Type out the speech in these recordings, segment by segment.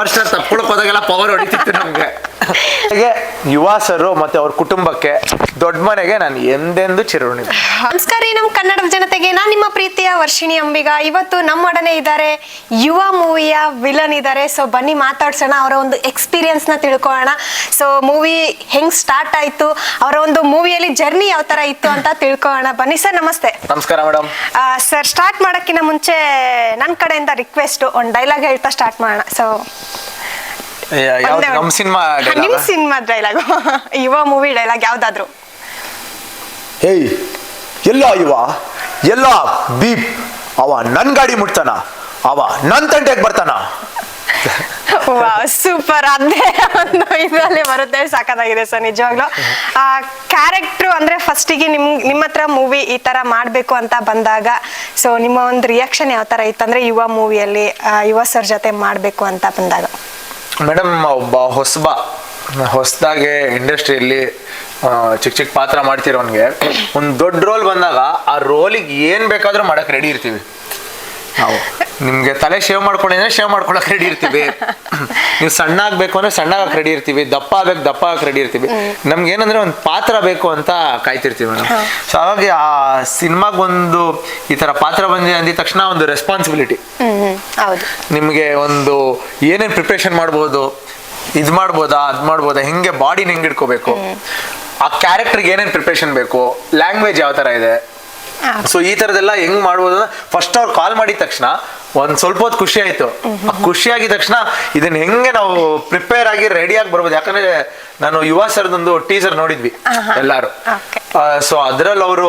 Power star ತಪ್ಕೊಳಕ್ ಹೋದಾಗೆಲ್ಲ power ಹೊಡಿತಿತ್ತು ನಮ್ಗೆ ಹಾಗೆ ಯುವ ಸರ್ ಮತ್ತೆ ಅವ್ರ ಕುಟುಂಬಕ್ಕೆ ದೊಡ್ಡ ಮನೆಗೆ ನಾನು ಎಂದೆಂದು ಚಿರೋಣಿ ನಮಸ್ಕಾರ ನಮ್ಮ ಕನ್ನಡದ ಜನತೆಗೆ ನಾನು ನಿಮ್ಮ ಪ್ರೀತಿಯ ವರ್ಷಿಣಿ ಅಂಬಿಗ. ಇವತ್ತು ನಮ್ಮೊಡನೆ ಇದ್ದಾರೆ ಯುವ ಮೂವಿಯ ವಿಲನ್ ಇದ್ದಾರೆ. ಸೊ ಬನ್ನಿ ಮಾತಾಡ್ಸೋಣ ಅವರ ಒಂದು ಎಕ್ಸ್ಪೀರಿಯನ್ಸ್ನ ತಿಳ್ಕೊಳ್ಳೋಣ. ಸೊ ಮೂವಿ ಹೆಂಗ್ ಸ್ಟಾರ್ಟ್ ಆಯ್ತು ಅವರ ಒಂದು ಮೂವಿಯಲ್ಲಿ ಜರ್ನಿ ಯಾವ ತರ ಇತ್ತು ಅಂತ ತಿಳ್ಕೊಳ್ಳೋಣ. ಬನ್ನಿ ಸರ್ ನಮಸ್ತೆ. ನಮಸ್ಕಾರ ಮೇಡಮ್ ಸರ್ ಸ್ಟಾರ್ಟ್ ಮಾಡೋಕ್ಕಿಂತ ಮುಂಚೆ ನನ್ನ ಕಡೆಯಿಂದ ರಿಕ್ವೆಸ್ಟ್ ಒಂದು ಡೈಲಾಗ್ ಹೇಳ್ತಾ ಸ್ಟಾರ್ಟ್ ಮಾಡೋಣ. ಸೊ ಯಾವ್ದು ನಮ್ಮ ಸಿನಿಮಾ ನಿಮ್ಮ cinema dialogue Yuva movie dialogue ಯಾವ್ದಾದ್ರು? ಹೇಯ್ ಎಲ್ಲ ಇವ ಎಲ್ಲ ಬೀಪ್ ಅವ ನನ್ ಗಾಡಿ ಮುಟ್ತಾನ ಅವ ನನ್ ತಂಟೆಗೆ ಬರ್ತಾನ. ಸೂಪರ್ ಅದೇ ಒಂದು ಇದರಲ್ಲಿ ಬರುತ್ತೆ ಸಾಕಾಗಿದೆ ಸರ್ ನಿಜವಾಗ್ಲೂ. ಆ ಕ್ಯಾರೆಕ್ಟ್ರು ಅಂದ್ರೆ ಫಸ್ಟಿಗೆ ನಿಮ್ ನಿಮ್ಮ ಹತ್ರ ಮೂವಿ ಈ ತರ ಮಾಡ್ಬೇಕು ಅಂತ ಬಂದಾಗ ಸೊ ನಿಮ್ಮ ಒಂದು ರಿಯಾಕ್ಷನ್ ಯಾವ ತರ ಇತ್ತಂದ್ರೆ ಯುವ ಮೂವಿಯಲ್ಲಿ ಯುವ ಸರ್ ಜೊತೆ ಮಾಡ್ಬೇಕು ಅಂತ ಬಂದಾಗ? ಮೇಡಮ್ ಒಬ್ಬ ಹೊಸಬ, ಹೊಸದಾಗೆ ಇಂಡಸ್ಟ್ರಿಯಲ್ಲಿ ಚಿಕ್ಕ ಚಿಕ್ಕ ಪಾತ್ರ ಮಾಡ್ತಿರೋನ್ಗೆ, ಒಂದು ದೊಡ್ಡ ರೋಲ್ ಬಂದಾಗ ಆ ರೋಲಿಗೆ ಏನು ಬೇಕಾದರೂ ಮಾಡಕ್ಕೆ ರೆಡಿ ಇರ್ತೀವಿ. ನಾವು. ನಿಮ್ಗೆ ತಲೆ ಶೇವ್ ಮಾಡ್ಕೊಂಡಿದ್ರೆ ಶೇವ್ ಮಾಡ್ಕೊಳಕ್ ರೆಡಿ ಇರ್ತೀವಿ. ನೀವು ಸಣ್ಣ ಆಗ್ಬೇಕು ಅಂದ್ರೆ ಸಣ್ಣ ಆಗಕ್ ರೆಡಿ ಇರ್ತೀವಿ. ದಪ್ಪ ಆಗ್ಬೇಕು ದಪ್ಪ ಆಗಕ್ ರೆಡಿ ಇರ್ತೀವಿ. ನಮ್ಗೆ ಏನಂದ್ರೆ ಒಂದು ಪಾತ್ರ ಬೇಕು ಅಂತ ಕಾಯ್ತಿರ್ತೀವಿ ಮೇಡಮ್. ಸೊ ಹಾಗಾಗಿ ಆ ಸಿನಿಮಾಗ್ ಒಂದು ಈ ತರ ಪಾತ್ರ ಬಂದಿದೆ ಅಂದ ತಕ್ಷಣ ಒಂದು ರೆಸ್ಪಾನ್ಸಿಬಿಲಿಟಿ ನಿಮಗೆ ಒಂದು ಏನೇನ್ ಪ್ರಿಪ್ರೇಷನ್ ಮಾಡ್ಬೋದು ಇದ್ ಮಾಡ್ಬೋದಾ ಅದ್ ಮಾಡ್ಬೋದಾ ಹೆಂಗೆ ಬಾಡಿನ ಹೆಂಗ್ ಇಟ್ಕೋಬೇಕು ಆ ಕ್ಯಾರೆಕ್ಟರ್ಗೆ ಏನೇನ್ ಪ್ರಿಪ್ರೇಷನ್ ಬೇಕು ಲ್ಯಾಂಗ್ವೇಜ್ ಯಾವ ತರ ಇದೆ. ಸೊ ಈ ತರದೆಲ್ಲ ಹೆಂಗ್ ಮಾಡ್ಬೋದು ಫಸ್ಟ್ ಅವ್ರು ಕಾಲ್ ಮಾಡಿದ ತಕ್ಷಣ ಒಂದ್ ಸ್ವಲ್ಪ ಹೊತ್ತು ಖುಷಿ ಆಯ್ತು. ಆ ಖುಷಿ ಆಗಿದ ತಕ್ಷಣ ಇದನ್ನ ಹೆಂಗೆ ನಾವು ಪ್ರಿಪೇರ್ ಆಗಿ ರೆಡಿ ಆಗಿ ಬರ್ಬೋದು. ಯಾಕಂದ್ರೆ ನಾನು ಯುವ ಸರ್ದೊಂದು ಟೀಸರ್ ನೋಡಿದ್ವಿ ಎಲ್ಲಾರು. ಸೊ ಅದ್ರಲ್ಲಿ ಅವರು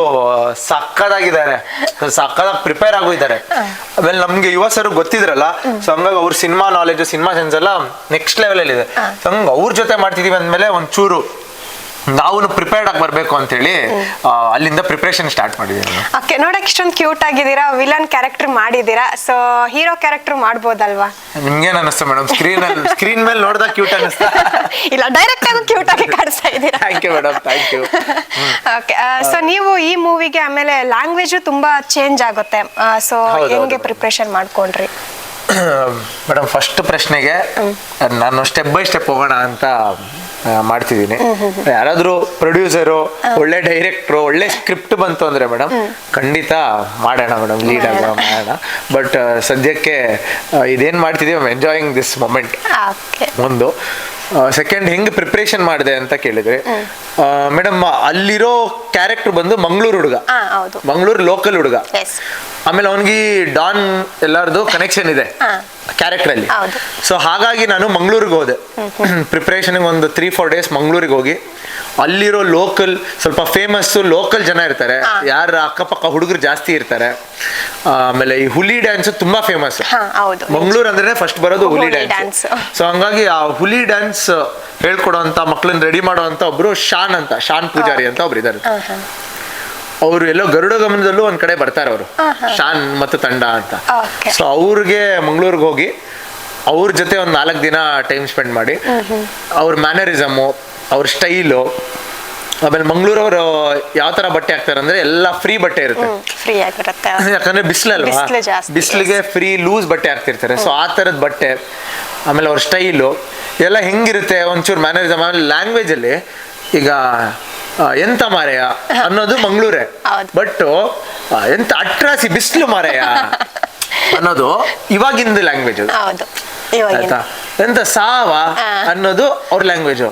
ಸಕ್ಕದಾಗಿದ್ದಾರೆ. ಸಕ್ಕದಾಗಿ ಪ್ರಿಪೇರ್ ಆಗೋಗಿದ್ದಾರೆ. ಆಮೇಲೆ ನಮ್ಗೆ ಯುವ ಸರ್ ಗೊತ್ತಿದ್ರಲ್ಲ ಸೊ ಹಂಗಾಗಿ ಅವ್ರ ಸಿನಿಮಾ ನಾಲೆಜ್ ಸಿನಿಮಾ ಸೆನ್ಸ್ ಎಲ್ಲ ನೆಕ್ಸ್ಟ್ ಲೆವೆಲ್ ಅಲ್ಲಿ ಇದೆ. ಹಂಗ ಅವ್ರ ಜೊತೆ ಮಾಡ್ತಿದೀವಿ ಅಂದ್ಮೇಲೆ ಒಂಚೂರು ನಾವು ಪ್ರಿಪೇರ್ಡ್ ಆಗಿ ಬರಬೇಕು ಅಂತೇಳಿ ಅಲ್ಲಿಂದ ಪ್ರಿಪರೇಷನ್ ಸ್ಟಾರ್ಟ್ ಮಾಡಿದೀವಿ. ಓಕೆ ನೋಡಕ್ ಇಷ್ಟೊಂದು ಕ್ಯೂಟ್ ಆಗಿದ್ದೀರಾ? ವಿಲನ್ ಕ್ಯಾರೆಕ್ಟರ್ ಮಾಡಿದ್ದೀರಾ? ಸೊ ಹೀರೋ ಕ್ಯಾರೆಕ್ಟರ್ ಮಾಡ್ಬೋದಲ್ವಾ? ನಿಮ್ಗೇನ್ ಅನಿಸ್ತು ಮೇಡಮ್ ಸ್ಕ್ರೀನ್ ಸ್ಕ್ರೀನ್ ಮೇಲೆ ನೋಡಿದಾಗ ಕ್ಯೂಟ್ ಅನಿಸ್ತಾ ಇಲ್ಲ ಡೈರೆಕ್ಟ್ ಆಗಿ ಕ್ಯೂಟ್ ಆಗಿ ಕಾಣಿಸ್ತಾ ಇದ್ದೀರಾ? Thank you madam thank you okay so ನೀವು ಈ ಮೂವಿಗೆ ಆಮೇಲೆ ಲ್ಯಾಂಗ್ವೇಜ್ ತುಂಬಾ ಚೇಂಜ್ ಆಗುತ್ತೆ. ಸೊ ಹೆಂಗೆ. ಪ್ರಿಪ್ರೇಷನ್ ಮಾಡ್ಕೊಂಡ್ರಿ? ಮೇಡಮ್ ಫಸ್ಟ್ ಪ್ರಶ್ನೆಗೆ ನಾನು ಸ್ಟೆಪ್ ಬೈ ಸ್ಟೆಪ್ ಹೋಗೋಣ ಅಂತ ಮಾಡ್ತಿದ್ದೀನಿ. ಯಾರಾದ್ರೂ ಪ್ರೊಡ್ಯೂಸರು ಒಳ್ಳೆ ಡೈರೆಕ್ಟ್ರು ಒಳ್ಳೆ ಸ್ಕ್ರಿಪ್ಟ್ ಬಂತು ಅಂದ್ರೆ ಮೇಡಮ್ ಖಂಡಿತ ಮಾಡೋಣ ಮೇಡಮ್ ಲೀಡ್ ಆಗೋಣ ಮಾಡೋಣ. ಬಟ್ ಸದ್ಯಕ್ಕೆ ಇದೇನ್ ಮಾಡ್ತಿದೀವಿ ಎಂಜಾಯಿಂಗ್ ದಿಸ್ ಮೊಮೆಂಟ್ ಒಂದು. ಸೆಕೆಂಡ್ ಹೆಂಗ್ ಪ್ರಿಪ್ರೇಷನ್ ಮಾಡಿದೆ ಅಂತ ಕೇಳಿದ್ರೆ ಮೇಡಮ್ ಅಲ್ಲಿರೋ ಕ್ಯಾರೆಕ್ಟರ್ ಬಂದು ಮಂಗಳೂರು ಹುಡುಗ. ಮಂಗಳೂರು ಲೋಕಲ್ ಹುಡುಗ. ಆಮೇಲೆ ಅವನಿಗೆ ಡಾನ್ ಎಲ್ಲರದು ಕನೆಕ್ಷನ್ ಇದೆ. ಕ್ಯಾರೆಕ್ಟರ್ ಅಲ್ಲಿ. ಸೊ ಹಾಗಾಗಿ ನಾನು ಮಂಗಳೂರಿಗೆ ಹೋದೆ. ಪ್ರಿಪ್ರೇಷನ್ ಒಂದು ತ್ರೀ ಫೋರ್ ಡೇಸ್ ಮಂಗಳೂರಿಗೆ ಹೋಗಿ. ಅಲ್ಲಿರೋ ಲೋಕಲ್ ಸ್ವಲ್ಪ ಫೇಮಸ್ ಲೋಕಲ್ ಜನ ಇರ್ತಾರೆ. ಯಾರ ಅಕ್ಕಪಕ್ಕ ಹುಡುಗರು ಜಾಸ್ತಿ ಇರ್ತಾರೆ. ಆಮೇಲೆ ಈ ಹುಲಿ ಡ್ಯಾನ್ಸ್ ತುಂಬಾ ಫೇಮಸ್ ಮಂಗಳೂರು ಅಂದ್ರೆ ಫಸ್ಟ್ ಬರೋದು ಹುಲಿ ಡ್ಯಾನ್ಸ್. ಸೊ ಹಂಗಾಗಿ ಆ ಹುಲಿ ಡ್ಯಾನ್ಸ್ ಹೇಳ್ಕೊಡೋಂತ ಮಕ್ಳನ್ನ ರೆಡಿ ಮಾಡುವಂತ ಒಬ್ರು ಶಾನ್ ಅಂತ ಶಾನ್ ಪೂಜಾರಿ ಅಂತ ಒಬ್ರು ಇದ್ದಾರೆ. ಅವರು ಎಲ್ಲೋ ಗರುಡ ಗಮನದಲ್ಲೂ ಒಂದ್ ಕಡೆ ಬರ್ತಾರೆ ಅವರು. ಶಾನ್ ಮತ್ತು ತಂಡ ಅಂತ. ಸೊ ಅವ್ರಿಗೆ ಮಂಗಳೂರಿಗೆ ಹೋಗಿ ಅವ್ರ ಜೊತೆ ಒಂದ್ ನಾಲ್ಕು ದಿನ ಟೈಮ್ ಸ್ಪೆಂಡ್ ಮಾಡಿ ಅವ್ರ ಮ್ಯಾನರಿಸಮು ಅವ್ರ ಸ್ಟೈಲು ಆಮೇಲೆ ಮಂಗಳೂರವರು ಯಾವ ತರ ಬಟ್ಟೆ ಹಾಕ್ತಾರೆ ಅಂದ್ರೆ ಎಲ್ಲ ಫ್ರೀ ಬಟ್ಟೆ ಇರುತ್ತೆ. ಫ್ರೀ ಆಗಿರುತ್ತೆ. ಯಾಕಂದ್ರೆ ಬಿಸಿಲಲ್ವಾ ಬಿಸಿಲಿಗೆ ಫ್ರೀ ಲೂಸ್ ಬಟ್ಟೆ ಹಾಕ್ತಿರ್ತಾರೆ. ಸೊ ಆ ತರದ ಬಟ್ಟೆ ಆಮೇಲೆ ಅವ್ರ ಸ್ಟೈಲು ಎಲ್ಲ ಹೆಂಗಿರುತ್ತೆ? ಒಂಚೂರು ಮ್ಯಾನರಿಸಮ್ ಆಮೇಲೆ ಲ್ಯಾಂಗ್ವೇಜ್ ಅಲ್ಲಿ ಈಗ ಎಂತ ಮಾರೆಯ ಅನ್ನೋದು ಮಂಗಳೂರೇ. ಬಟ್ ಎಂತ ಅಟ್ರಾಸಿ ಬಿಸಿಲು ಮಾರೆಯ ಅನ್ನೋದು ಇವಾಗಿಂದ ಲ್ಯಾಂಗ್ವೇಜ್ ಹೌದು. ಆಯ್ತಾ? ಎಂತ ಸಾವ ಅನ್ನೋದು ಅವ್ರ ಲ್ಯಾಂಗ್ವೇಜ್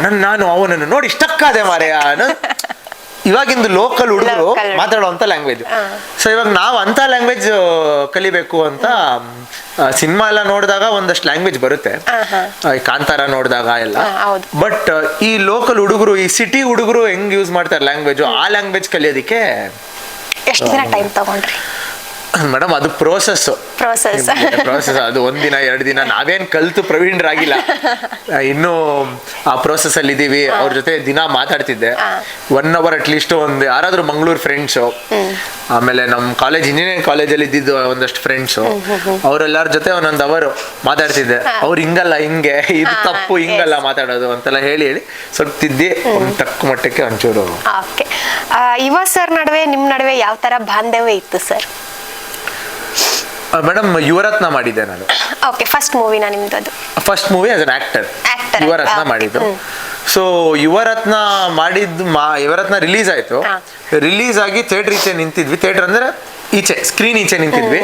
ನನ್ ನಾನು ಅವನನ್ನು ನೋಡಿ ಇಷ್ಟಕ್ಕಾದೆ ಮಾರೆಯ ಅನ್ನೋದು ಇವಾಗಿಂದು ಲೋಕಲ್ ಹುಡುಗರು. ಮಾತಾಡುವಂತ ಲ್ಯಾಂಗ್ವೇಜ್ ಸೊ ಇವಾಗ ನಾವು ಅಂತ ಲ್ಯಾಂಗ್ವೇಜ್ ಕಲಿಬೇಕು ಅಂತ ಸಿನಿಮಾ ಎಲ್ಲ ನೋಡಿದಾಗ ಒಂದಷ್ಟು ಲ್ಯಾಂಗ್ವೇಜ್ ಬರುತ್ತೆ. ಈ ಕಾಂತಾರ ನೋಡಿದಾಗ ಎಲ್ಲ. ಬಟ್ ಈ ಲೋಕಲ್ ಹುಡುಗರು ಈ ಸಿಟಿ ಹುಡುಗರು ಹೆಂಗ್ ಯೂಸ್ ಮಾಡ್ತಾರೆ ಲ್ಯಾಂಗ್ವೇಜ್ ಆ ಲ್ಯಾಂಗ್ವೇಜ್ ಕಲಿಯೋದಕ್ಕೆ ಎಷ್ಟು ದಿನ ಟೈಮ್ ತಗೊಂಡ್ರಿ? ಮೇಡಮ್ ಅದು ಪ್ರೋಸೆಸ್ ಪ್ರೋಸೆಸ್ ಪ್ರೋಸೆಸ್ ಅದು ಒಂದಿನ ಎರಡು ದಿನ ನಾವೇನ್ ಕಲ್ತು ಪ್ರವೀಣರಾಗಿಲ್ಲ. ಇನ್ನೂ ಆ ಪ್ರೋಸೆಸ್ ಅಲ್ಲಿ ಇದೀವಿ. ಅವ್ರ ಜೊತೆ ದಿನ ಮಾತಾಡ್ತಿದ್ದೆ. ಒನ್ ಅವರ್ ಅಟ್ ಲೀಸ್ಟ್ ಒಂದು ಯಾರಾದ್ರೂ ಮಂಗಳೂರು ಫ್ರೆಂಡ್ಸು ಆಮೇಲೆ ನಮ್ಮ ಕಾಲೇಜ್ ಇಂಜಿನಿಯರಿಂಗ್ ಕಾಲೇಜಲ್ಲಿ ಇದ್ದಿದ್ದು ಒಂದಷ್ಟು ಫ್ರೆಂಡ್ಸು ಅವರೆಲ್ಲರ ಜೊತೆ ಒಂದೊಂದು ಅವರು ಮಾತಾಡ್ತಿದ್ದೆ. ಅವ್ರು ಹಿಂಗಲ್ಲ ಹಿಂಗೆ. ಇದು ತಪ್ಪು ಹಿಂಗಲ್ಲ ಮಾತಾಡೋದು ಅಂತೆಲ್ಲ ಹೇಳಿ ಹೇಳಿ ಸ್ವಲ್ಪ ತಿದ್ದಿ ಒಂದು ತಕ್ಕ ಮಟ್ಟಕ್ಕೆ ಒಂಚೂರು. ಓಕೆ ಯುವ ಸರ್ ನಡುವೆ ನಿಮ್ ನಡುವೆ ಯಾವ ತರ ಬಾಂಧವ್ಯ ಇತ್ತು ಸರ್? ಮೇಡಮ್ ಯುವರತ್ನ ಮಾಡಿದ್ದೆ ನಾನು. ಓಕೆ ಫಸ್ಟ್ ಮೂವಿನ ನಿಮ್ದು ಅದು. First movie as an actor Yuvarathna. ಮಾಡಿದ್ದು. ಸೊ ಯುವರತ್ನ ಮಾಡಿದ್ದು ಮಾ ಯುವರತ್ನ ರಿಲೀಸ್ ಆಯ್ತು. ರಿಲೀಸ್ ಆಗಿ ಥಿಯೇಟರ್ ಈಚೆ ನಿಂತಿದ್ವಿ. ಥಿಯೇಟರ್ ಅಂದ್ರೆ ಈಚೆ ಸ್ಕ್ರೀನ್ ಈಚೆ ನಿಂತಿದ್ವಿ.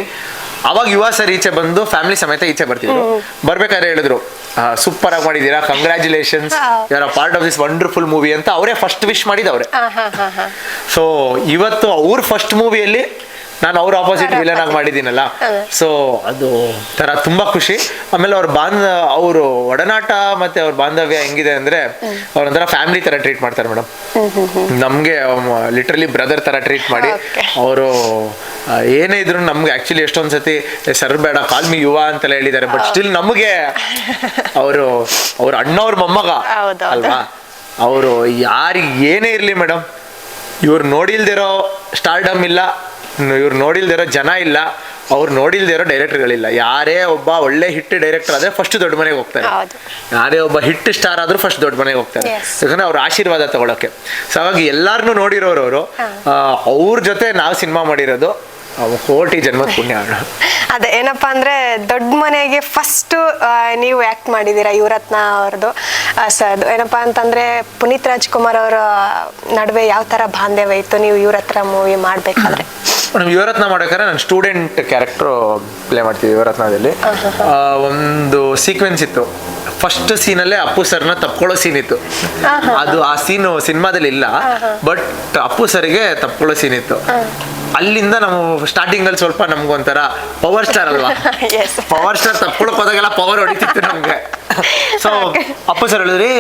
ಅವಾಗ ಯುವ ಸರ್ ಈಚೆ ಬಂದು ಫ್ಯಾಮಿಲಿ ಸಮೇತ ಈಚೆ ಬರ್ತಿದ್ರು. ಬರ್ಬೇಕಾದ್ರೆ ಹೇಳಿದ್ರು ಸೂಪರ್ ಆಗಿ ಮಾಡಿದೀರಾ congratulations. You part of this wonderful movie ಅಂತ ಅವರೇ ಫಸ್ಟ್ ವಿಶ್ ಮಾಡಿದವ್ರೆ. ಸೊ ಇವತ್ತು ಅವ್ರ ಫಸ್ಟ್ ಮೂವಿಯಲ್ಲಿ ನಾನು ಅವ್ರ ಆಪೋಸಿಟ್ ವಿಲನ್ ಆಗಿ ಮಾಡಿದೀನಲ್ಲ ಸೊ ಅದು ತರ ತುಂಬಾ ಖುಷಿ. ಆಮೇಲೆ ಅವ್ರ ಬಾಂಧ ಅವರು ಒಡನಾಟ ಮತ್ತೆ ಅವ್ರ ಬಾಂಧವ್ಯ ಹೆಂಗಿದೆ ಅಂದ್ರೆ ಅವ್ರೊಂಥರ ಫ್ಯಾಮಿಲಿ ತರ ಟ್ರೀಟ್ ಮಾಡ್ತಾರೆ ಮೇಡಮ್ ನಮ್ಗೆ ಲಿಟ್ರಲಿ ಬ್ರದರ್ ತರ ಟ್ರೀಟ್ ಮಾಡಿ. ಅವರು ಏನೇ ಇದ್ರು ನಮ್ಗೆ ಆಕ್ಚುಲಿ ಎಷ್ಟೊಂದ್ ಸತಿ ಸರ್ ಬೇಡ ಕಾಲ್ ಮಿ ಯುವ ಅಂತೆಲ್ಲ ಹೇಳಿದ್ದಾರೆ. ಬಟ್ ಸ್ಟಿಲ್ ನಮಗೆ ಅವರು ಅವ್ರ ಅಣ್ಣವ್ರ ಮೊಮ್ಮಗ. ಅಲ್ವಾ? ಅವರು ಯಾರಿಗೆ ಏನೇ ಇರಲಿ ಮೇಡಮ್ ಇವ್ರು ನೋಡಿಲ್ದಿರೋ ಸ್ಟಾರ್ಡಮ್ ಇಲ್ಲ. ಇವ್ರು ನೋಡಿಲ್ದಿರೋ ಜನ ಇಲ್ಲ ಅವ್ರು ನೋಡಿಲ್ದಿರೋ ಡೈರೆಕ್ಟರ್ಗಳಿಲ್ಲ ಯಾರೇ ಒಬ್ಬ ಒಳ್ಳೆ ಹಿಟ್ ಡೈರೆಕ್ಟರ್ ಆದ್ರೆ ಫಸ್ಟ್ ದೊಡ್ಡ ಮನೆಗೆ ಹೋಗ್ತಾರೆ. ಯಾರೇ ಒಬ್ಬ ಹಿಟ್ ಸ್ಟಾರ್ ಆದ್ರೂ ಫಸ್ಟ್ ದೊಡ್ಡ ಮನೆಗೆ ಹೋಗ್ತಾರೆ. ಯಾಕಂದ್ರೆ ಅವ್ರ ಆಶೀರ್ವಾದ ತಗೊಳಕ್ಕೆ. ಸೊ ಹಾಗಾಗಿ ಎಲ್ಲಾರನ್ನೂ ನೋಡಿರೋರು ಅವರು. ಅವ್ರ ಜೊತೆ ನಾವು ಸಿನಿಮಾ ಮಾಡಿರೋದು ಕೋಟಿ ಜನ್ಮ ಪುಣ್ಯ. ಅದೇ ಏನಪ್ಪ ಅಂದ್ರೆ ದೊಡ್ಡ ಮನೆಗೆ ಫಸ್ಟ್ ನೀವು ಆಕ್ಟ್ ಮಾಡಿದೀರಾ ಯುವರತ್ನ ಅವ್ರದ್ದು ಸರ್ ಅದು ಏನಪ್ಪಾ ಅಂತಂದ್ರೆ ಪುನೀತ್ ರಾಜ್ಕುಮಾರ್ ಅವರ ನಡುವೆ ಯಾವ ತರ ಬಾಂಧವ್ಯ ಇತ್ತು? ನೀವು ಇವ್ರ ಹತ್ರ ಮೂವಿ ಮಾಡ್ಬೇಕಾದ್ರೆ. ಮೇಡಮ್ ಯುವರತ್ನ ಮಾಡ್ಬೇಕಾದ್ರೆ ನಾನು ಸ್ಟೂಡೆಂಟ್ ಕ್ಯಾರೆಕ್ಟ್ರು ಪ್ಲೇ ಮಾಡ್ತೀವಿ ಯುವರತ್ನದಲ್ಲಿ. ಒಂದು ಸೀಕ್ವೆನ್ಸ್ ಇತ್ತು. ಫಸ್ಟ್ ಸೀನಲ್ಲೇ ಅಪ್ಪು ಸರ್ನ ತಪ್ಕೊಳ್ಳೋ ಸೀನ್ ಇತ್ತು. ಅದು ಆ ಸೀನು ಸಿನಿಮಾದಲ್ಲಿ ಇಲ್ಲ. ಬಟ್ ಅಪ್ಪು ಸರ್ಗೆ ತಪ್ಕೊಳ್ಳೋ ಸೀನ್ ಇತ್ತು. ಅಲ್ಲಿಂದ ನಾವು ಸ್ಟಾರ್ಟಿಂಗ್ ಅಲ್ಲಿ ಸ್ವಲ್ಪ ನಮ್ಗೊಂಥರ ಪವರ್ ಸ್ಟಾರ್ ಅಲ್ವಾ? ಪವರ್ ಸ್ಟಾರ್ ತಪ್ಕೊಳಕ್ ಹೋದಾಗೆಲ್ಲ ಪವರ್ ಹೊಡಿತಿತ್ತು ನಮ್ಗೆ. ಸೊ ಅಪ್ಪು ಸರ್ ಹೇಳಿದ್ರಿ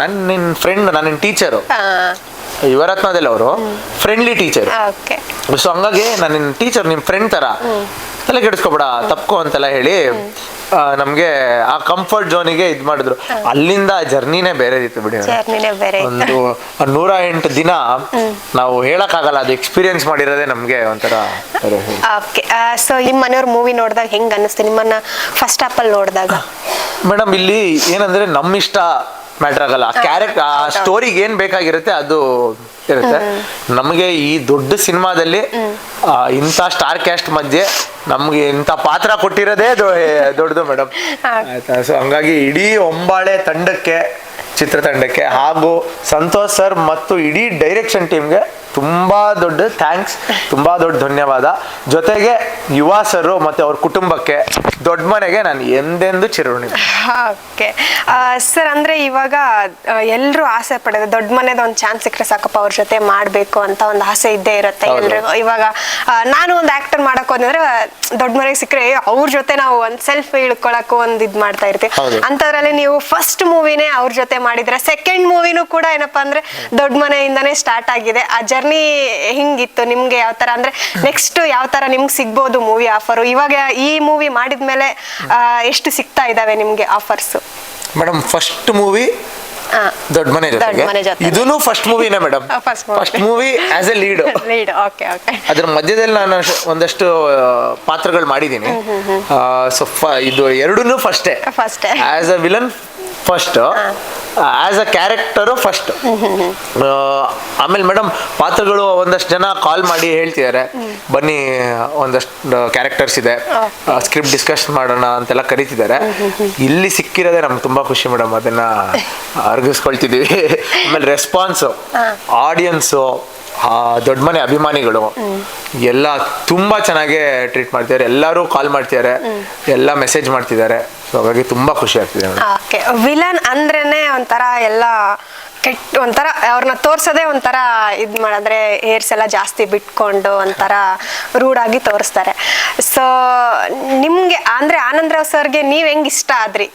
ನನ್ನ ನಿನ್ ಫ್ರೆಂಡ್ ನನ್ನ ಟೀಚರು ಯುವರತ್ನದಲ್ಲಿ ಅವರು ಫ್ರೆಂಡ್ಲಿ ಟೀಚರ್ ಸೊ ಹಂಗಾಗಿ ನಾನು ನಿನ್ನ ಟೀಚರ್ ನಿಮ್ಮ ಫ್ರೆಂಡ್ ತರ ತಲೆ ಕೆಡಿಸ್ಕೊಬೇಡ ತಪ್ಕೋ ಅಂತೆಲ್ಲ ಹೇಳಿ ನಮ್ಗೆ ಆ ಕಂಫರ್ಟ್ ಝೋನಿಗೆ ಇದ್ ಮಾಡಿದ್ರು. ಅಲ್ಲಿಂದ ಜರ್ನಿನೇ ಬೇರೆ ಇತ್ತು ಬಿಡಿ ಒಂದು ನೂರ ಎಂಟು ದಿನ ನಾವು ಹೇಳಕ್ಕಾಗಲ್ಲ ಅದು ಎಕ್ಸ್ಪೀರಿಯನ್ಸ್ ಮಾಡಿರೋದೇ ನಮ್ಗೆ ಒಂಥರ ಸೊ ನಿಮ್ಮ ಮನೆಯವ್ರ ಮೂವಿ ನೋಡಿದಾಗ ಹೆಂಗ್ ಅನ್ನಿಸ್ತು? ನಿಮ್ಮನ್ನ ಫಸ್ಟ್ ಆಪಲ್ ನೋಡಿದಾಗ. ಮೇಡಮ್ ಇಲ್ಲಿ ಏನಂದ್ರೆ ನಮ್ಮ ಇಷ್ಟ ಮ್ಯಾಟ್ರ್ ಆಗಲ್ಲ. ಕ್ಯಾರೆಕ್ಟರ್ ಕ್ಯಾರೆಕ್ಟ್ ಆ ಸ್ಟೋರಿಗೆ ಏನ್ ಬೇಕಾಗಿರುತ್ತೆ ಅದು ಇರುತ್ತೆ. ನಮಗೆ ಈ ದೊಡ್ಡ ಸಿನಿಮಾದಲ್ಲಿ ಇಂಥ ಸ್ಟಾರ್ ಕ್ಯಾಸ್ಟ್ ಮಧ್ಯೆ ನಮ್ಗೆ ಇಂಥ ಪಾತ್ರ ಕೊಟ್ಟಿರೋದೇ ದೊಡ್ಡದು ಮೇಡಮ್ ಆಯ್ತಾ? ಸೊ ಹಂಗಾಗಿ ಇಡೀ ಒಂಬಾಳೆ ತಂಡಕ್ಕೆ ಚಿತ್ರತಂಡಕ್ಕೆ ಹಾಗೂ ಸಂತೋಷ್ ಸರ್ ಮತ್ತು ಇಡೀ ಡೈರೆಕ್ಷನ್ ಟೀಮ್ಗೆ ತುಂಬಾ ದೊಡ್ಡ ಥ್ಯಾಂಕ್ಸ್ ತುಂಬಾ ದೊಡ್ಡ ಧನ್ಯವಾದ. ಜೊತೆಗೆ ಯುವ ಸರ್ ಮತ್ತೆ ಅವ್ರ ಕುಟುಂಬಕ್ಕೆ ದೊಡ್ಡ ಮನೆಗೆ ನಾನು ಎಂದೆಂದು ಚಿರುಣಿ ಓಕೆ ಸರ್ ಅಂದ್ರೆ ಇವಾಗ ಎಲ್ಲರೂ ಆಸೆ ಪಡೋದು ದೊಡ್ಡ ಮನೆದ ಒಂದು ಚಾನ್ಸ್ ಸಿಕ್ಕರೆ ಸಾಕಪ್ಪ ಅವ್ರ ಜೊತೆ ಮಾಡಬೇಕು ಅಂತ ಒಂದು ಆಸೆ ಇದ್ದೇ ಇರುತ್ತೆ ಎಲ್ಲರಿಗೂ ಎಲ್ರಿಗೂ. ಇವಾಗ ನಾನು ಒಂದು ಆಕ್ಟರ್ ಮಾಡಕ್ ಹೋದ್ರೆ ದೊಡ್ಡ ಮನೆಗೆ ಸಿಕ್ಕರೆ ಅವ್ರ ಜೊತೆ ನಾವು ಒಂದ್ ಸೆಲ್ಫ್ ಇಳ್ಕೊಳಕ್ಕೂ ಒಂದ್ ಇದ್ ಮಾಡ್ತಾ ಇರ್ತೀವಿ. ಅಂತದ್ರಲ್ಲಿ ನೀವು ಫಸ್ಟ್ ಮೂವಿನೇ ಅವ್ರ ಜೊತೆ ಮಾಡಿದ್ರೆ ಸೆಕೆಂಡ್ ಮೂವಿನೂ ಕೂಡ ಏನಪ್ಪಾ ಅಂದ್ರೆ ದೊಡ್ಡ ಮನೆಯಿಂದಾನೇ ಸ್ಟಾರ್ಟ್ ಆಗಿದೆ. ಆ ಜರ್ನಿ ಹಿಂಗಿತ್ತು? ನಿಮ್ಗೆ ಯಾವ ತರ ಅಂದ್ರೆ ನೆಕ್ಸ್ಟ್ ಯಾವ ತರ ನಿಮ್ಗೆ ಸಿಗ್ಬೋದು ಮೂವಿ ಆಫರ್ ಇವಾಗ ಈ ಮೂವಿ ಮಾಡಿದ್ಮೇಲೆ ಎಷ್ಟು ಸಿಗ್ತಾ ಇದಾವೆ ನಿಮ್ಗೆ ಆಫರ್ಸ್ ಮೇಡಮ್ ಫಸ್ಟ್ ಮೂವಿ ದೊಡ್ಡ ಮನೆ ಜೊತೆಗೆ. ಇದೂನು ಫಸ್ಟ್ ಮೂವಿನೇ ಮೇಡಮ್ ಆ, first movie. First movie as a lead lead okay okay ಅದ್ರ ಮಧ್ಯದಲ್ಲಿ ನಾನು ಒಂದಷ್ಟು ಪಾತ್ರಗಳು ಮಾಡಿದ್ದೀನಿ. ಸೊ ಇದು ಎರಡೂ ಫಸ್ಟೇ First. As a villain first as a character first ಆಮೇಲೆ ಮೇಡಮ್ ಪಾತ್ರಗಳು ಒಂದಷ್ಟು ಜನ ಕಾಲ್ ಮಾಡಿ ಹೇಳ್ತಿದ್ದಾರೆ ಬನ್ನಿ ಒಂದಷ್ಟು ಕ್ಯಾರೆಕ್ಟರ್ಸ್ ಇದೆ. ಸ್ಕ್ರಿಪ್ಟ್ ಡಿಸ್ಕಸ್ ಮಾಡೋಣ ಅಂತೆಲ್ಲ ಕರಿತಿದ್ದಾರೆ ಇಲ್ಲಿ ಸಿಕ್ಕಿರೋದೇ ನಮ್ಗೆ ತುಂಬಾ ಖುಷಿ ಮೇಡಮ್ ಅದನ್ನ ಅರ್ಗಿಸ್ಕೊಳ್ತಿದ್ದೀವಿ ಆಮೇಲೆ ರೆಸ್ಪಾನ್ಸು ಆಡಿಯನ್ಸು ದೊಡ್ಡ ಮನೆ ಅಭಿಮಾನಿಗಳು. ಎಲ್ಲ ತುಂಬಾ ಚೆನ್ನಾಗಿ ಟ್ರೀಟ್ ಮಾಡ್ತಿದ್ದಾರೆ ಎಲ್ಲರೂ ಕಾಲ್ ಮಾಡ್ತಿದ್ದಾರೆ ಎಲ್ಲ ಮೆಸೇಜ್ ಮಾಡ್ತಿದ್ದಾರೆ ಸೊ ಹಾಗಾಗಿ ತುಂಬಾ ಖುಷಿ ಆಗ್ತಿದೆ ಮೇಡಮ್ ಓಕೆ ವಿಲನ್ ಅಂದ್ರೇನೆ ಒಂಥರ ಎಲ್ಲ ಕೆಟ್ಟ ಒಂಥರ ಅವ್ರನ್ನ ತೋರ್ಸೋದೇ ಒಂಥರ ಇದು ಮಾಡಿದ್ರೆ ಹೇರ್ಸ್ ಎಲ್ಲ ಜಾಸ್ತಿ ಬಿಟ್ಕೊಂಡು ಒಂಥರ ರೂಡಾಗಿ ತೋರಿಸ್ತಾರೆ. ಸೊ ನಿಮ್ಗೆ ಅಂದ್ರೆ ಆನಂದರಾವ್ ಸರ್ಗೆ ನೀವ್ ಹೆಂಗ್ ಇಷ್ಟ ಆದ್ರಿ?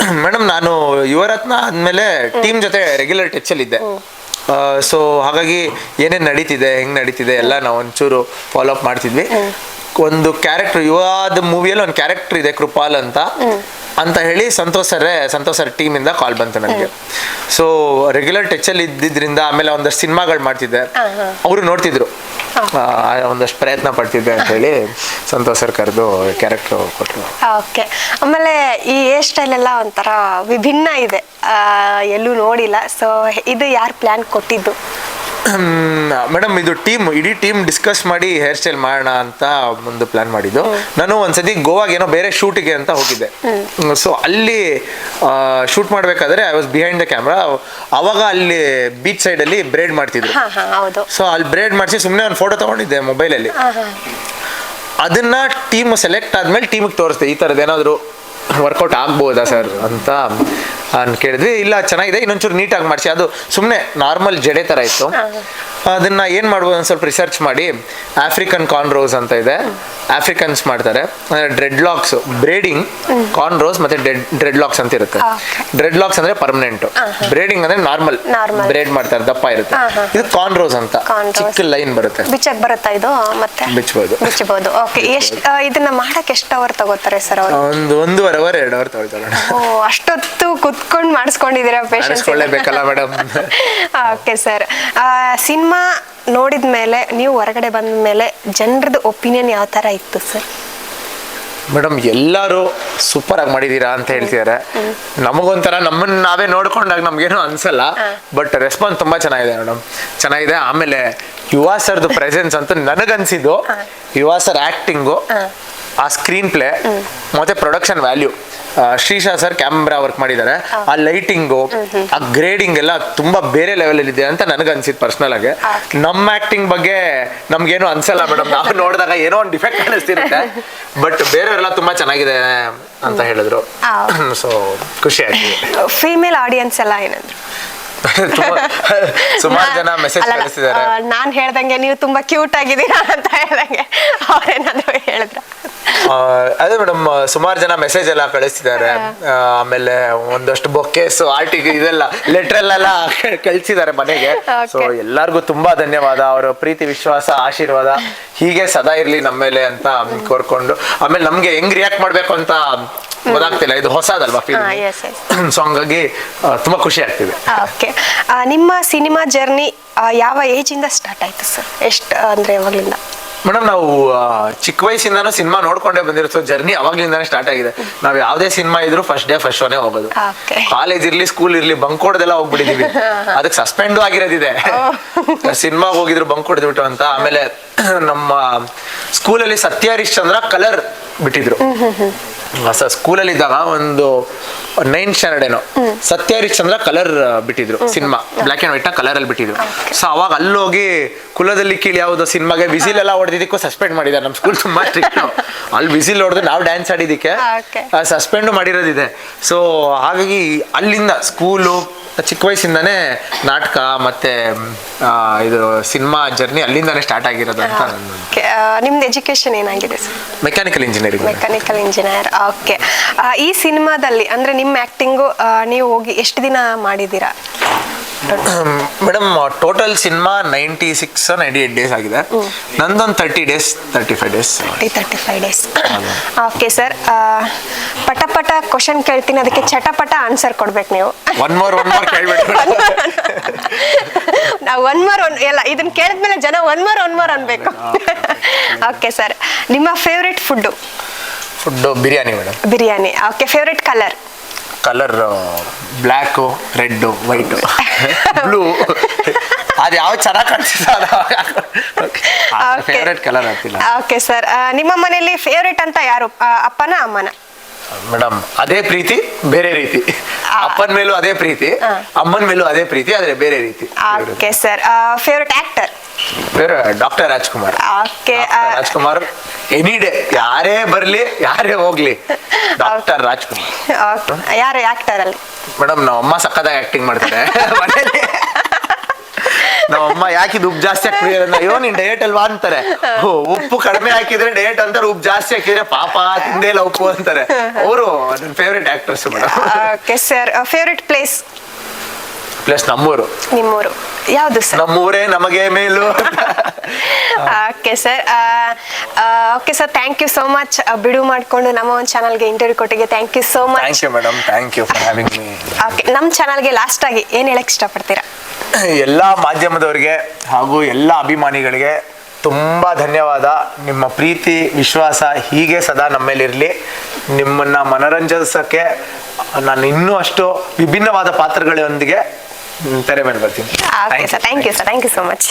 ಮೇಡಮ್ ನಾನು ಯುವರತ್ನ ಆದ್ಮೇಲೆ ಟೀಮ್ ಜೊತೆ ರೆಗ್ಯುಲರ್ ಟಚ್ ಅಲ್ಲಿ ಇದ್ದೆ ಸೊ ಹಾಗಾಗಿ ಏನೇನ್ ನಡೀತಿದೆ ಹೆಂಗ್ ನಡೀತಿದೆ ಎಲ್ಲ ನಾವು ಒಂಚೂರು ಫಾಲೋ ಅಪ್ ಮಾಡ್ತಿದ್ವಿ. ಒಂದು ಕ್ಯಾರೆಕ್ಟರ್ ಯುವಾದ ಮೂವಿಯಲ್ಲಿ ಒಂದು ಕ್ಯಾರೆಕ್ಟರ್ ಇದೆ ಕೃಪಾಲ್ ಅಂತ. ಅಂತ ಹೇಳಿ Santosh sir Santosh sir team ಇಂದ ಕಾಲ್ ಬಂತು ನನಗೆ. ಸೊ ರೆಗ್ಯುಲರ್ ಟಚ್ ಅಲ್ಲಿ ಇದ್ದಿದ್ರಿಂದ ಆಮೇಲೆ ಒಂದಷ್ಟು ಸಿನಿಮಾಗಳು ಮಾಡ್ತಿದ್ದೆ. ಅವರು ನೋಡ್ತಿದ್ರು. ಒಂದಷ್ಟು ಪ್ರಯತ್ನ ಪಡ್ತಿದ್ದೆ ಅಂತ ಹೇಳಿ ಸಂತೋಷ್ ಸರ್ ಕರೆದು ಕ್ಯಾರೆಕ್ಟರ್ ಕೊಟ್ಟರು ಓಕೆ ಆಮೇಲೆ ಈ ಹೇರ್ ಸ್ಟೈಲ್ ಎಲ್ಲ ಒಂಥರ ವಿಭಿನ್ನ ಇದೆ. ಎಲ್ಲೂ ನೋಡಿಲ್ಲ. ಸೊ ಇದು ಯಾರು ಪ್ಲಾನ್ ಕೊಟ್ಟಿದ್ದು? ಮೇಡಮ್ ಇದು ಟೀಮ್ ಇಡೀ ಟೀಮ್ ಡಿಸ್ಕಸ್ ಮಾಡಿ ಹೇರ್ ಸ್ಟೈಲ್ ಮಾಡೋಣ ಅಂತ ಒಂದು ಪ್ಲಾನ್ ಮಾಡಿದ್ದು. ನಾನು ಒಂದ್ಸತಿ ಗೋವಾಗೆ ಏನೋ ಬೇರೆ ಶೂಟಿಗೆ ಅಂತ ಹೋಗಿದ್ದೆ. ಸೊ ಅಲ್ಲಿ ಶೂಟ್ ಮಾಡಬೇಕಾದ್ರೆ I was behind the camera ಅವಾಗ ಅಲ್ಲಿ ಬೀಚ್ ಸೈಡಲ್ಲಿ ಬ್ರೇಡ್ ಮಾಡ್ತಿದ್ರು. ಸೊ ಅಲ್ಲಿ ಬ್ರೇಡ್ ಮಾಡಿಸಿ ಸುಮ್ಮನೆ ಒಂದು ಫೋಟೋ ತಗೊಂಡಿದ್ದೆ ಮೊಬೈಲಲ್ಲಿ ಅಲ್ಲಿ. ಹಾ ಅದನ್ನ ಟೀಮ್ ಸೆಲೆಕ್ಟ್ ಆದ್ಮೇಲೆ ಟೀಮಿಗೆ ತೋರಿಸ್ದೆ ಈ ಥರದ್ದು ಏನಾದರೂ ವರ್ಕೌಟ್ ಆಗ್ಬೋದಾ ಸರ್ ಅಂತ. ಅನ್ ಕೇಳಿದ್ವಿ. ಇಲ್ಲ ಚೆನ್ನಾಗಿದೆ. ಇನ್ನೊಂಚೂರು ನೀಟಾಗಿ ಮಾಡಿಸಿ. ಅದು ಸುಮ್ಮನೆ ನಾರ್ಮಲ್ ಜಡೆ ಥರ ಇತ್ತು. ಅದನ್ನ ಏನು ಮಾಡ್ಬೋದು ಅಂತ ಸ್ವಲ್ಪ ರಿಸರ್ಚ್ ಮಾಡಿ. ಆಫ್ರಿಕನ್ ಕಾರ್ನ್ ರೋಸ್ ಅಂತ ಇದೆ. ಆಫ್ರಿಕನ್ಸ್ ಮಾಡ್ತಾರೆ. Dreadlocks braiding cornrows ಮತ್ತೆ ಡ್ರೆಡ್ ಲಾಕ್ಸ್ ಅಂತ ಇರುತ್ತೆ. ಡ್ರೆಡ್ ಲಾಕ್ಸ್ ಅಂದ್ರೆ ಪರ್ಮನೆಂಟ್ ಬ್ರೇಡಿಂಗ್ ಅಂದ್ರೆ ನಾರ್ಮಲ್. ಬ್ರೇಡ್ ಮಾಡ್ತಾರೆ ದಪ್ಪ ಇರುತ್ತೆ. ಇದು ಕಾರ್ನ್ ರೋಸ್ ಅಂತ ಚಿಕ್ಕ ಲೈನ್ ಬರುತ್ತೆ. ಬಿಚ್ಚಕ್ ಬರುತ್ತಾ ಇದು ಮತ್ತೆ? ಬಿಚ್ಚಬಹುದು ಬಿಚ್ಚಬಹುದು ಓಕೆ ಎಷ್ಟು ಇದನ್ನ ಮಾಡಕ್ಕೆ ಎಷ್ಟು ಅವರ್ ತಗೋತಾರೆ ಸರ್ ಅವರು? ಒಂದು ಒಂದೂವರೆ ಅವರ್ ಎರಡು ಅವರ್ ತಗೊಳ್ತಾಳೆ ಓ ಅಷ್ಟೊತ್ತು ಕುತ್ಕೊಂಡು ಮಾಡಿಸ್ಕೊಂಡಿದ್ದೀರಾ ಪೇಷನ್ಸ್ ಬೇಕಲ್ಲ ಮೇಡಮ್ ಓಕೆ ಸರ್ ಸಿನಿಮಾ ನೋಡಿದ ಮೇಲೆ ನೀವು ಹೊರಗಡೆ ಬಂದ ಮೇಲೆ ಜನರದ್ದು ಒಪಿನಿಯನ್ ಯಾವ ತರ ಇತ್ತು ಸರ್? ಮೇಡಮ್ ಎಲ್ಲರೂ ಸೂಪರ್ ಆಗಿ ಮಾಡಿದೀರಾ ಅಂತ ಹೇಳ್ತಿದ್ದಾರೆ ನಮಗೊಂಥರ ನಮ್ಮನ್ನ ನಾವೇ ನೋಡ್ಕೊಂಡಾಗ ನಮ್ಗೇನು ಅನ್ಸಲ್ಲ ಬಟ್ ರೆಸ್ಪಾನ್ಸ್ ತುಂಬಾ ಚೆನ್ನಾಗಿದೆ ಮೇಡಮ್. ಚೆನ್ನಾಗಿದೆ ಆಮೇಲೆ ಯುವ ಸರ್ದು ಪ್ರೆಸೆನ್ಸ್ ಅಂತ ನನಗನ್ಸಿದ್ದು. ಯುವ ಸರ್ ಆಕ್ಟಿಂಗು ಆ ಸ್ಕ್ರೀನ್ ಪ್ಲೇ ಮತ್ತೆ production value Shrisha sir camera work ಮಾಡಿದ್ದಾರೆ. ಆ ಲೈಟಿಂಗು ಆ ಗ್ರೇಡಿಂಗ್ ಎಲ್ಲ ತುಂಬಾ ಬೇರೆ ಲೆವೆಲ್ ಇದೆ ಅಂತ ನನಗೆ ಅನ್ಸಿತ್ತು ಪರ್ಸನಲ್ ಆಗಿ ನಮ್ಮ ಆಕ್ಟಿಂಗ್ ಬಗ್ಗೆ ನಮ್ಗೇನು ಅನ್ಸಲ್ಲ ಮೇಡಮ್ ನಾವು ನೋಡಿದಾಗ ಏನೋ ಒಂದು ಡಿಫೆಕ್ಟ್ ಅನಿಸ್ತಿರುತ್ತೆ ಬಟ್ ಬೇರೆಯವರೆಲ್ಲ ತುಂಬಾ ಚೆನ್ನಾಗಿದೆ ಅಂತ ಹೇಳಿದ್ರು. ಸೊ ಖುಷಿ ಆಯ್ತು. ಫೀಮೇಲ್ ಆಡಿಯನ್ಸ್ ಎಲ್ಲ ಏನಂದ್ರು? ಸುಮಾರು ಜನ ಮೆಸೇಜ್ ಕಳಿಸ್ತಿದ್ದಾರೆ. ಕಳಿಸಿದ್ದಾರೆ ನಾನು ಹೇಳ್ದಂಗೆ ನೀವು ತುಂಬಾ ಕ್ಯೂಟ್ ಆಗಿದ್ದೀರಾ ಅಂತ ಹೇಳ್ದಂಗೆ ಅವ್ರೇನಾದ್ರು ಹೇಳಿದ್ರ. ಅದೇ ಮೇಡಮ್ ಸುಮಾರು ಜನ ಮೆಸೇಜ್ ಎಲ್ಲ ಕಳಿಸ್ತಿದ್ದಾರೆ. ಆಮೇಲೆ ಒಂದಷ್ಟು ಬೊಕ್ಕೇಸ್ ಆರ್ಟಿ ಇದೆಲ್ಲ ಲೆಟರ್ ಎಲ್ಲ ಕಳಿಸಿದ್ದಾರೆ ಮನೆಗೆ. ಸೊ. ಎಲ್ಲರಿಗೂ ತುಂಬಾ ಧನ್ಯವಾದ. ಅವರ ಪ್ರೀತಿ ವಿಶ್ವಾಸ ಆಶೀರ್ವಾದ ಹೀಗೆ ಸದಾ ಇರ್ಲಿ ನಮ್ಮ ಮೇಲೆ ಅಂತ ಕೋರ್ಕೊಂಡು. ಆಮೇಲೆ ನಮ್ಗೆ ಹೆಂಗ್ ರಿಯಾಕ್ಟ್ ಮಾಡ್ಬೇಕು ಅಂತ ಗೊತ್ತಾಗ್ತಿಲ್ಲ. ಇದು ಹೊಸದಲ್ವಾ ಫೀಲ್ ಹಾ, yes, yes. ಸೊ ಹಂಗಾಗಿ ತುಂಬಾ ಖುಷಿ ಆಗ್ತಿದೆ. ನಿಮ್ಮ ಸಿನಿಮಾ ಜರ್ನಿ ಯಾವ ಏಜ್ ಇಂದ ಸ್ಟಾರ್ಟ್ ಆಯ್ತು ಸರ್? ಎಷ್ಟು ಅಂದ್ರೆ ಯಾವಾಗ್ಲಿಂದ? ಮೇಡಮ್ ನಾವು ಚಿಕ್ಕ ವಯಸ್ಸಿಂದಾನು ಸಿನಿಮಾ ನೋಡ್ಕೊಂಡೇ ಬಂದಿರೋ ಜರ್ನಿ ಅವಾಗ್ಲಿಂದಾನೇ ಸ್ಟಾರ್ಟ್ ಆಗಿದೆ. ನಾವು ಯಾವ್ದೇ ಸಿನಿಮಾ ಇದ್ರು ಫಸ್ಟ್ ಡೇ ಫಸ್ಟ್ ಶೋನೇ ಹೋಗೋದು. ಕಾಲೇಜ್ ಇರ್ಲಿ ಸ್ಕೂಲ್ ಇರ್ಲಿ ಬಂಕ್ ಹೊಡೆದೆಲ್ಲ ಹೋಗ್ಬಿಟ್ಟಿದೀವಿ. ಅದಕ್ಕೆ ಸಸ್ಪೆಂಡ್ ಆಗಿರೋದಿದೆ. ಸಿನಿಮಾ ಹೋಗಿದ್ರು ಬಂಕ್ ಹೊಡೆದ್ಬಿಟ್ಟು ಅಂತ. ಆಮೇಲೆ ನಮ್ಮ ಸ್ಕೂಲಲ್ಲಿ ಸತ್ಯ ಹರಿಶ್ಚಂದ್ರ ಕಲರ್ ಬಿಟ್ಟಿದ್ರು. ಸ್ಕೂಲ್ ಸ್ಕೂಲಲ್ಲಿ ಇದ್ದಾಗ ಒಂದು ನೈನ್ ಸ್ಟ್ಯಾಂಡರ್ಡ್ ಏನೋ. ಸತ್ಯ ಹರಿಶ್ಚಂದ್ರ ಕಲರ್ ಬಿಟ್ಟಿದ್ರು ಸಿನಿಮಾ. ಬ್ಲಾಕ್ ಅಂಡ್ ವೈಟ್ನ ಕಲರ್ ಅಲ್ಲಿ ಬಿಟ್ಟಿದ್ರು. ಸೊ ಅವಾಗ ಅಲ್ಲೋಗಿ ಕುಲದಲ್ಲಿ ಕೀಳಿ ಯಾವುದೋ ಸಿನಿಮಾಗೆ ವಿಸಿಲ್ ಎಲ್ಲ ಹೊಡೆದಿದ್ದಕ್ಕೂ ಸಸ್ಪೆಂಡ್ ಮಾಡಿದ್ದಾರೆ ನಮ್ಮ ಸ್ಕೂಲ್ ತುಂಬಾ ಸ್ಟ್ರಿಕ್ಟ್ ಅಲ್ಲಿ ವಿಸಿಲ್ ಹೊಡೆದು ನಾವು ಡ್ಯಾನ್ಸ್ ಆಡಿದ್ದಕ್ಕೆ. ಸಸ್ಪೆಂಡ್ ಮಾಡಿರೋದಿದೆ. ಸೊ ಹಾಗಾಗಿ ಅಲ್ಲಿಂದ ಸ್ಕೂಲು ಚಿಕ್ಕ ವಯಸ್ಸಿಂದಾನೇ ನಾಟಕ ಮತ್ತೆ ಇದು ಸಿನಿಮಾ ಜರ್ನಿ ಅಲ್ಲಿಂದಾನೇ ಸ್ಟಾರ್ಟ್ ಆಗಿರೋದು ಅಂತ ನಿಮ್ದು ಎಜುಕೇಶನ್ ಏನಾಗಿದೆ sir mechanical engineering mechanical engineer okay ಈ ಸಿನಿಮಾದಲ್ಲಿ ಅಂದ್ರೆ ನಿಮ್ಮ ಆಕ್ಟಿಂಗು ನೀವು ಹೋಗಿ ಎಷ್ಟು ದಿನ ಮಾಡಿದ್ದೀರಾ? Madam total cinema ninety six ninety eight days ಆಗಿದೆ. ನಂದೊಂದು thirty days thirty five days thirty five days okay sir ಪಟ ಪಟ ಕ್ವಶನ್ ಕೇಳ್ತೀನಿ. ಅದಕ್ಕೆ ಚಟಪಟ ಆನ್ಸರ್ ಕೊಡ್ಬೇಕು ನೀವು. ಒನ್ ಮೋರ್ ಒನ್ ಮೋರ್ ಕೇಳ್ಬೇಕು ನಾವು ಒನ್ ಮೋರ್ ಒನ್ ಎಲ್ಲ ಇದನ್ನ ಕೇಳಿದ್ಮೇಲೆ ಜನ ಒನ್ ಮೋರ್ ಒನ್ ಮೋರ್ ಅನ್ಬೇಕು. ಓಕೆ ಸರ್ ನಿಮ್ಮ favourite food food biryani madam biryani. Okay favourite colour colour black red white blue ಅದು ಯಾವ ಚೆನ್ನಾಗಿ ಕಾಣಿಸ್ತದೆ ಫೇವ್ರೆಟ್ ಕಲರ್ ಆಗ್ತಿಲ್ಲ ಓಕೆ ಸರ್ ನಿಮ್ಮ ಮನೆಯಲ್ಲಿ ಫೇವ್ರೆಟ್ ಅಂತ ಯಾರು ಆ, ಅಪ್ಪನ ಅಮ್ಮನ ಮೇಡಮ್ ಅದೇ ಪ್ರೀತಿ ಬೇರೆ ರೀತಿ ಅಪ್ಪನ ಮೇಲೂ ಅದೇ ಪ್ರೀತಿ ಅಮ್ಮನ ಮೇಲೂ ಅದೇ ಪ್ರೀತಿ ಆದ್ರೆ ಬೇರೆ ರೀತಿ ಓಕೆ ಸರ್ ಫೇವ್ರೆಟ್ ಆಕ್ಟರ್ ಬೇರೆ doctor Rajkumar. Okay doctor Rajkumar any day ಯಾರೇ ಬರ್ಲಿ ಯಾರೇ ಹೋಗ್ಲಿ ಡಾಕ್ಟರ್ ರಾಜ್ಕುಮಾರ್. ಯಾರು ಆಕ್ಟರ್ ಅಲ್ಲಿ? ಮೇಡಮ್ ನಮ್ಮ ಅಮ್ಮ ಸಕ್ಕದಾಗಿ ಆಕ್ಟಿಂಗ್ ಮಾಡ್ತಾರೆ. ಮನೇಲಿ. ನಮ್ಮ ಅಮ್ಮ ಯಾಕೆ ಇದು ಉಪ್ಪು ಜಾಸ್ತಿ ಹಾಕ್ಬಿಡಿ ಅಯ್ಯೋ ನೀನ್ ಡಯಟ್ ಅಲ್ವಾ ಅಂತಾರೆ. ಓ, ಉಪ್ಪು ಕಡಿಮೆ ಹಾಕಿದ್ರೆ ಡಯಟ್ ಅಂತಾರೆ ಉಪ್ಪು ಜಾಸ್ತಿ ಹಾಕಿದ್ರೆ ಪಾಪ ತಿಂದೇ ಇಲ್ಲ ಉಪ್ಪು ಅಂತಾರೆ. ಅವರು ನನ್ನ favourite actors madam. Okay sir favourite place plus ನಮ್ಮೂರು. ನಿಮ್ಮೂರು. ಯಾವುದು ಸರ್? ನಮ್ಮೂರೇ ನಮಗೆ ಮೇಲು. Okay sir. Okay sir thank you so much ಬಿಡು ಮಾಡಿಕೊಂಡು ನಮ್ಮ ಒಂದು ಚಾನಲ್ಗೆ ಇಂಟರ್ವ್ಯೂ ಕೊಟ್ಟಿಗೆ thank you so much thank you madam thank you for having me okay ನಮ್ಮ ಚಾನಲ್ಗೆ ಲಾಸ್ಟ್ ಆಗಿ ಏನು ಹೇಳಕ್ಕೆ ಇಷ್ಟಪಡ್ತೀರಾ? ಎಲ್ಲ ಮಾಧ್ಯಮದವರಿಗೆ ಹಾಗೂ ಎಲ್ಲ ಅಭಿಮಾನಿಗಳಿಗೆ ತುಂಬ ಧನ್ಯವಾದ. ನಿಮ್ಮ ಪ್ರೀತಿ ವಿಶ್ವಾಸ ಹೀಗೆ ಸದಾ ನಮ್ಮಲ್ಲಿರಲಿ ನಿಮ್ಮನ್ನ ಮನರಂಜಿಸೋಕ್ಕೆ ನಾನು ಇನ್ನೂ ಅಷ್ಟು ವಿಭಿನ್ನವಾದ ಪಾತ್ರಗಳೊಂದಿಗೆ ತೆರೆ ಮೇಲೆ ಬರ್ತೀನಿ. Okay sir. Thank you sir. Thank you so much